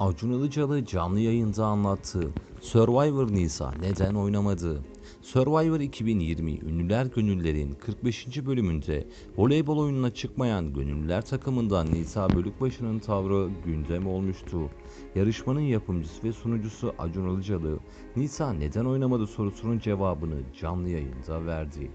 Acun Ilıcalı canlı yayında anlattı. Survivor Nisa neden oynamadı? Survivor 2020 Ünlüler Gönüller'in 45. bölümünde voleybol oyununa çıkmayan Gönüllüler takımından Nisa Bölükbaşı'nın tavrı gündem olmuştu. Yarışmanın yapımcısı ve sunucusu Acun Ilıcalı, Nisa neden oynamadı sorusunun cevabını canlı yayında verdi.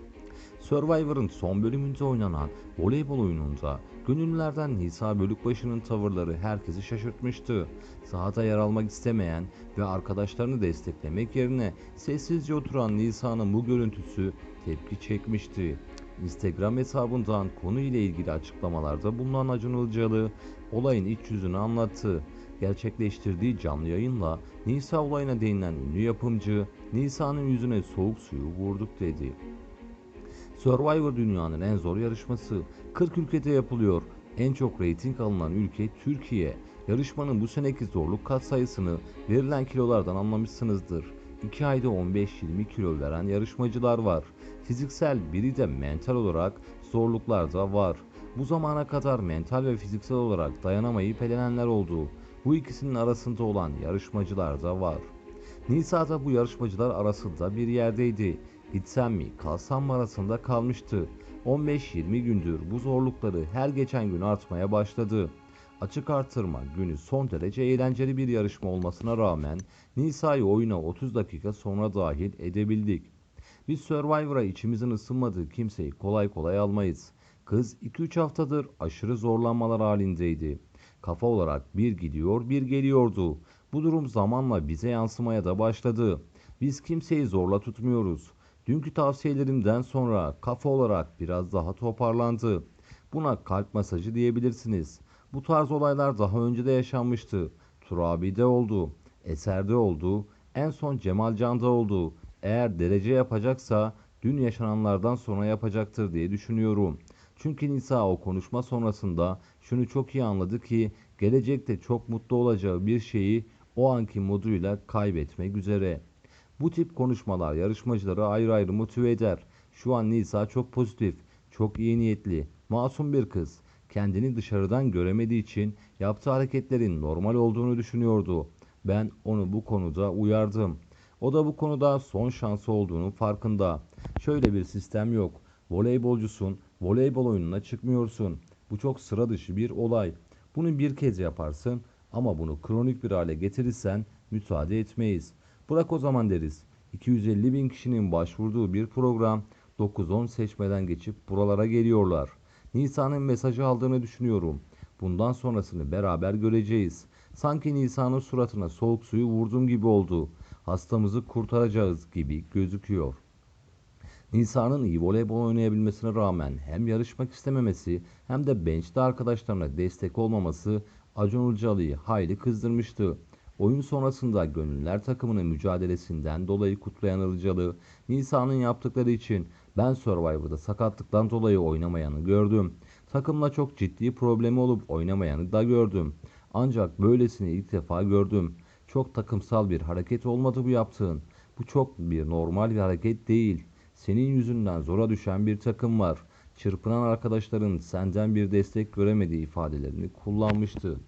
Survivor'ın son bölümünde oynanan voleybol oyununda gönüllülerden Nisa Bölükbaşı'nın tavırları herkesi şaşırtmıştı. Sahada yer almak istemeyen ve arkadaşlarını desteklemek yerine sessizce oturan Nisa'nın bu görüntüsü tepki çekmişti. Instagram hesabından konuyla ilgili açıklamalarda bulunan Acun Ilıcalı olayın iç yüzünü anlattı. Gerçekleştirdiği canlı yayınla Nisa olayına değinen ünlü yapımcı Nisa'nın yüzüne soğuk suyu vurduk dedi. Survivor dünyanın en zor yarışması. 40 ülkede yapılıyor. En çok reyting alınan ülke Türkiye. Yarışmanın bu seneki zorluk kat sayısını verilen kilolardan anlamışsınızdır. 2 ayda 15-20 kilo veren yarışmacılar var. Fiziksel biri de mental olarak zorluklar da var. Bu zamana kadar mental ve fiziksel olarak dayanamayıp elenenler oldu. Bu ikisinin arasında olan yarışmacılar da var. Nisa da bu yarışmacılar arasında bir yerdeydi. Gitsem mi kalsam mı arasında kalmıştı. 15-20 gündür bu zorlukları her geçen gün artmaya başladı. Açık artırma günü son derece eğlenceli bir yarışma olmasına rağmen Nisa'yı oyuna 30 dakika sonra dahil edebildik. Biz Survivor'a içimizin ısınmadığı kimseyi kolay kolay almayız. Kız 2-3 haftadır aşırı zorlanmalar halindeydi. Kafa olarak bir gidiyor bir geliyordu. Bu durum zamanla bize yansımaya da başladı. Biz kimseyi zorla tutmuyoruz. Dünkü tavsiyelerimden sonra kafa olarak biraz daha toparlandı. Buna kalp masajı diyebilirsiniz. Bu tarz olaylar daha önce de yaşanmıştı. Turabi'de oldu, Eser'de oldu, en son Cemal Can'da oldu. Eğer derece yapacaksa dün yaşananlardan sonra yapacaktır diye düşünüyorum. Çünkü Nisa o konuşma sonrasında şunu çok iyi anladı ki gelecekte çok mutlu olacağı bir şeyi o anki moduyla kaybetmek üzere. Bu tip konuşmalar yarışmacıları ayrı ayrı motive eder. Şu an Nisa çok pozitif, çok iyi niyetli, masum bir kız. Kendini dışarıdan göremediği için yaptığı hareketlerin normal olduğunu düşünüyordu. Ben onu bu konuda uyardım. O da bu konuda son şansı olduğunu farkında. Şöyle bir sistem yok. Voleybolcusun, voleybol oyununa çıkmıyorsun. Bu çok sıra dışı bir olay. Bunu bir kez yaparsın ama bunu kronik bir hale getirirsen müsaade etmeyiz. Bırak o zaman deriz. 250 bin kişinin başvurduğu bir program 9-10 seçmeden geçip buralara geliyorlar. Nisan'ın mesajı aldığını düşünüyorum. Bundan sonrasını beraber göreceğiz. Sanki Nisan'ın suratına soğuk suyu vurdum gibi oldu. Hastamızı kurtaracağız gibi gözüküyor. Nisa'nın iyi voleybol oynayabilmesine rağmen hem yarışmak istememesi hem de bench'te arkadaşlarına destek olmaması Acun Ilıcalı'yı hayli kızdırmıştı. Oyun sonrasında Gönüller takımının mücadelesinden dolayı kutlayan Ilıcalı, Nisa'nın yaptıkları için ben Survivor'da sakatlıktan dolayı oynamayanı gördüm. Takımla çok ciddi problemi olup oynamayanı da gördüm. Ancak böylesini ilk defa gördüm. Çok takımsal bir hareket olmadı bu yaptığın. Bu çok bir normal bir hareket değil. Senin yüzünden zora düşen bir takım var. Çırpınan arkadaşların senden bir destek göremediği ifadelerini kullanmıştı.